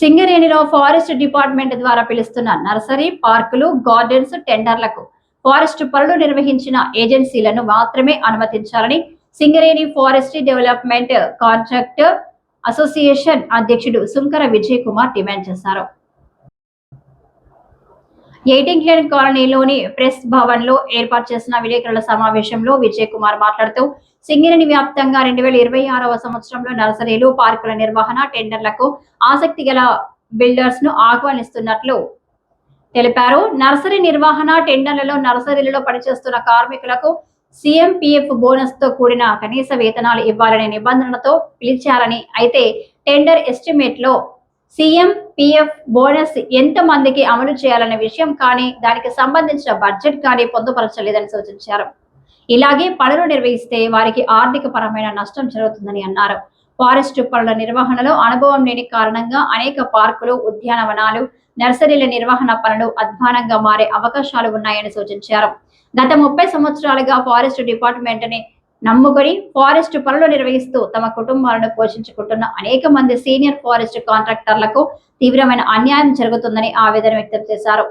సింగరేణిలో forest department ద్వారా పిలుస్తున్న నర్సరీ పార్కులు గార్డెన్స్ టెండర్లకు ఫారెస్ట్ పనులు నిర్వహించిన ఏజెన్సీలను మాత్రమే అనుమతించాలని Singareni forestry development contract association అధ్యక్షుడు సుంకర విజయ్ కుమార్ డిమాండ్ చేశారు. ఎయిటింగ్లెన్ కాలనీలోని ప్రెస్ భవన్లో ఏర్పాటు చేసిన విలేకరుల సమావేశంలో విజయ్ కుమార్ మాట్లాడుతూ సింగరేణి వ్యాప్తంగా రెండు వేల ఇరవై ఆరవ సంవత్సరంలో నర్సరీలు పార్కుల నిర్వహణ టెండర్లకు ఆసక్తి గల బిల్డర్స్ను ఆహ్వానిస్తున్నట్లు తెలిపారు. నర్సరీ నిర్వహణ టెండర్లలో నర్సరీలలో పనిచేస్తున్న కార్మికులకు సిఎంపిఎఫ్ బోనస్తో కూడిన కనీస వేతనాలు ఇవ్వాలనే నిబంధనలతో పిలిచారని అయితే టెండర్ ఎస్టిమేట్లో సీఎం పిఎఫ్ బోనస్ ఎంత మందికి అమలు చేయాలనే విషయం కానీ దానికి సంబంధించిన బడ్జెట్ కానీ పొందుపరచలేదని సూచించారు. ఇలాగే పనులు నిర్వహిస్తే వారికి ఆర్థిక పరమైన నష్టం జరుగుతుందని అన్నారు. ఫారెస్ట్ పనుల నిర్వహణలో అనుభవం లేని కారణంగా అనేక పార్కులు ఉద్యానవనాలు నర్సరీల నిర్వహణ పనులు అధ్వానంగా మారే అవకాశాలు ఉన్నాయని సూచించారు. గత ముప్పై సంవత్సరాలుగా ఫారెస్ట్ డిపార్ట్మెంట్ని నమ్ముకొని ఫారెస్ట్ పనులు నిర్వహిస్తూ తమ కుటుంబాలను పోషించుకుంటున్న అనేక మంది సీనియర్ ఫారెస్ట్ కాంట్రాక్టర్లకు తీవ్రమైన అన్యాయం జరుగుతుందని ఆవేదన వ్యక్తం చేశారు.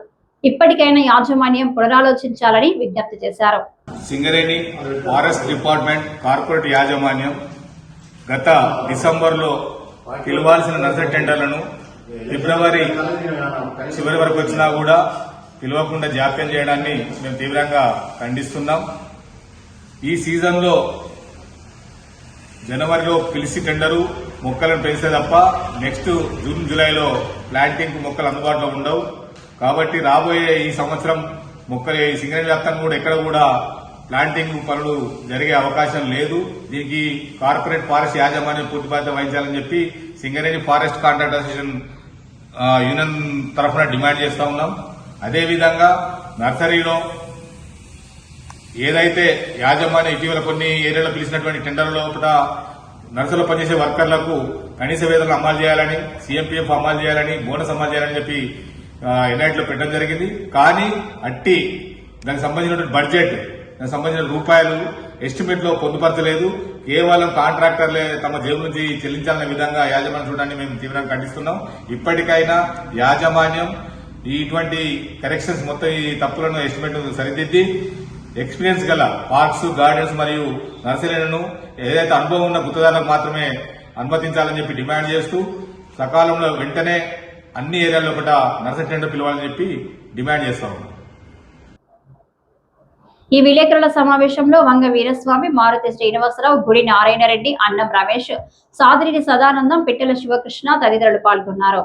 ఇప్పటికైనా యాజమాన్యం పునరాలోచించాలని విజ్ఞప్తి చేశారు. సింగరేణి ఫారెస్ట్ డిపార్ట్మెంట్ కార్పొరేట్ యాజమాన్యం గత డిసెంబర్లో పిలవాల్సిన నర్సరీ టెండర్లను ఫిబ్రవరి చివరి వరకు వచ్చినా కూడా పిలవకుండా జాప్యం చేయడాన్ని మేము తీవ్రంగా ఖండిస్తున్నాం. ఈ సీజన్లో జనవరిలో పిలిచి టెండరు మొక్కలను పెంచితే తప్ప నెక్స్ట్ జూన్ జూలైలో ప్లాంటింగ్ మొక్కలు అందుబాటులో ఉండవు. కాబట్టి రాబోయే ఈ సంవత్సరం మొక్కలు ఈ సింగరేణి వ్యాప్తంగా కూడా ఎక్కడ కూడా ప్లాంటింగ్ పనులు జరిగే అవకాశం లేదు. దీనికి కార్పొరేట్ ఫారెస్ట్ యాజమాన్యం పూర్తి బాధ్యత వహించాలని చెప్పి Singareni forest contract association union తరఫున డిమాండ్ చేస్తూ ఉన్నాం. అదేవిధంగా నర్సరీలో ఏదైతే యాజమాన్యం ఇటీవల కొన్ని ఏరియాలో పిలిచినటువంటి టెండర్ లోపల నర్సులు పనిచేసే వర్కర్లకు కనీస వేతనం అమలు చేయాలని సీఎంపీఎఫ్ అమలు చేయాలని బోనస్ అమలు చేయాలని చెప్పి ఎన్ఐట్లో పెట్టడం జరిగింది. కానీ అట్టి దానికి సంబంధించినటువంటి బడ్జెట్ దానికి సంబంధించిన రూపాయలు ఎస్టిమేట్లో పొందుపరచలేదు. కేవలం కాంట్రాక్టర్లే తమ జేబు నుంచి చెల్లించాలనే విధంగా యాజమాన్యం చూడడాన్ని మేము తీవ్రంగా ఖండిస్తున్నాం. ఇప్పటికైనా యాజమాన్యం ఇటువంటి కరెక్షన్స్ మొత్తం ఈ తప్పులను ఎస్టిమేట్ సరిదిద్ది ఎక్స్పీరియన్స్ గల పార్క్స్ గార్డెన్స్ మరియు నర్సరీలను ఏదైతే అనుభవం ఉన్న గుత్తదారులకు మాత్రమే అనుమతించాలని చెప్పి డిమాండ్ చేస్తూ సకాలంలో వెంటనే అన్ని ఏరియాల్లో ఒకట నర్సరీ టెండర్ పిలవాలని చెప్పి డిమాండ్ చేస్తా ఉన్నాం. ఈ విలేకరుల సమావేశంలో వంగ వీరస్వామి మారుతి శ్రీనివాసరావు గుడి నారాయణ రెడ్డి అన్నం రమేష్ సాదిరి సదానందం పిట్టల శివకృష్ణ తదితరులు పాల్గొన్నారు.